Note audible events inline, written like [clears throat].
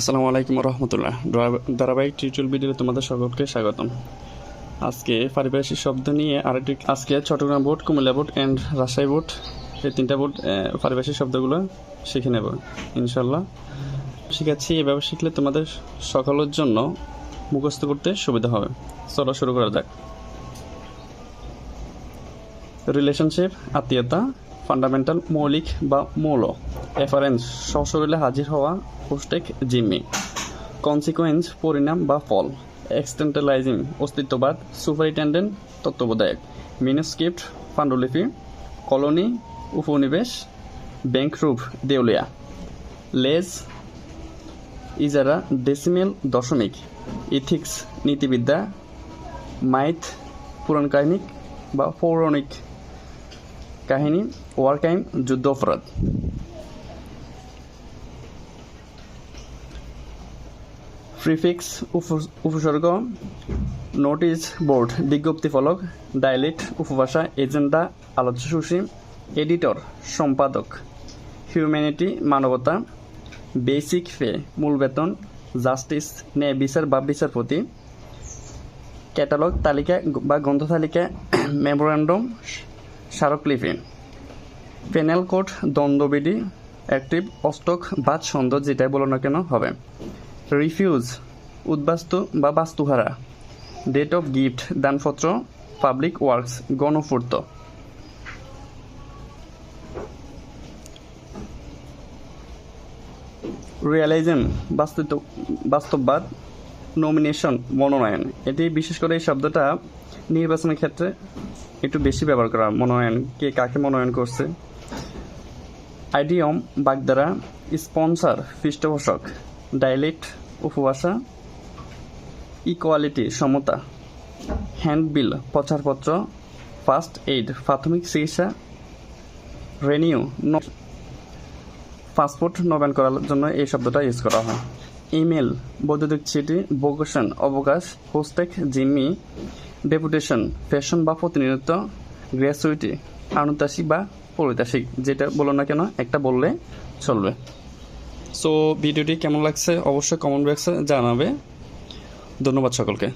আসসালামু আলাইকুম রহমতুল্লাহ। ধারাবাহিক টিউটোরিয়াল ভিডিওতে তোমাদের সকলকে স্বাগতম। আজকে পারিপার্শ্বিক শব্দ নিয়ে আরেকটি আজকে Chattogram board, Cumilla board and Rajshahi board, এই তিনটা বোর্ড পারিপার্শ্বিক শব্দগুলো শিখে নেব ইনশাল্লাহ শিখাচ্ছি, এভাবে শিখলে তোমাদের সকলের জন্য মুখস্থ করতে সুবিধা হবে। চলো শুরু করা যাক। রিলেশনশিপ আত্মীয়তা ফান্ডামেন্টাল মৌলিক বা মৌল। এফারেন্স সশরীরে হাজির হওয়া পোস্টেক জিম্মি। কনসিকোয়েন্স পরিণাম বা ফল। এক্সটেন্টালাইজিং অস্তিত্ববাদ সুপারিটেন্ডেন্ট তত্ত্বাবধায়ক মিনুস্ক্রিপ্ট পাণ্ডুলিপি, কলোনি, উপনিবেশ, ব্যাংকরূপ, দেউলিয়া। লেজ ইজারা ডেসিমেল দশমিক। ইথিক্স নীতিবিদ্যা মাইথ পুরাণ কাহিনী বা পৌরাণিক। কাহিনী, ওয়ার ক্রাইম যুদ্ধ অপরাধ। প্রিফিক্স উপসর্গ, নোটিশ বোর্ড, বিজ্ঞপ্তি ফলক, ডায়ালিট, উপভাষা, এজেন্ডা, আলোচ্য আলোচ্যসূচি এডিটর, সম্পাদক। হিউম্যানিটি, মানবতা, বেসিক ফে মূল বেতন, জাস্টিস, ন্যায় বিচার বা বিচারপতি। ক্যাটালগ তালিকা বা গ্রন্থ তালিকা, [clears throat] মেমোরান্ডম স্মারকলিপি পেনাল কোড দ্বন্দ্ববিধি অ্যাক্টিভ অস্টক বা ছন্দ যেটাই বলো না কেন হবে। রিফিউজ, উদ্বাস্তু বা বাস্তুহারা। ডেট অফ গিফট দানপত্র পাবলিক ওয়ার্কস গণপূর্ত রিয়ালাইজম বাস্তব বাস্তববাদ নমিনেশন মনোনয়ন। এটি বিশেষ করে এই শব্দটা নির্বাচনের ক্ষেত্রে একটু বেশি ব্যবহার করা মনোনয়ন, কে কাকে মনোনয়ন করছে। আইডিয়ম বাগদারা স্পন্সর পৃষ্ঠপোষক ডাইলেক্ট উপভাষা, ইকোয়ালিটি সমতা, হ্যান্ডবিল প্রচারপত্র, ফার্স্ট এইড, প্রাথমিক চিকিৎসা রেনিউ পাসপোর্ট নবায়ন করার জন্য এই শব্দটা ইউজ করা হয়। ইমেল, বৈদ্যুতিক চিঠি, ভোকেশন, অবকাশ, হোস্টেক, জিম্মি, ডেপুটেশন, ফ্যাশন বা প্রতিনিধিত্ব, গ্র্যাচুইটি, আনুতাসিক বা পরিতাসিক, যেটা বলো না কেন, একটা বললে চলবে। সো ভিডিওটি কেমন লাগছে? অবশ্যই কমেন্ট বক্সে জানাবে। ধন্যবাদ সকলকে।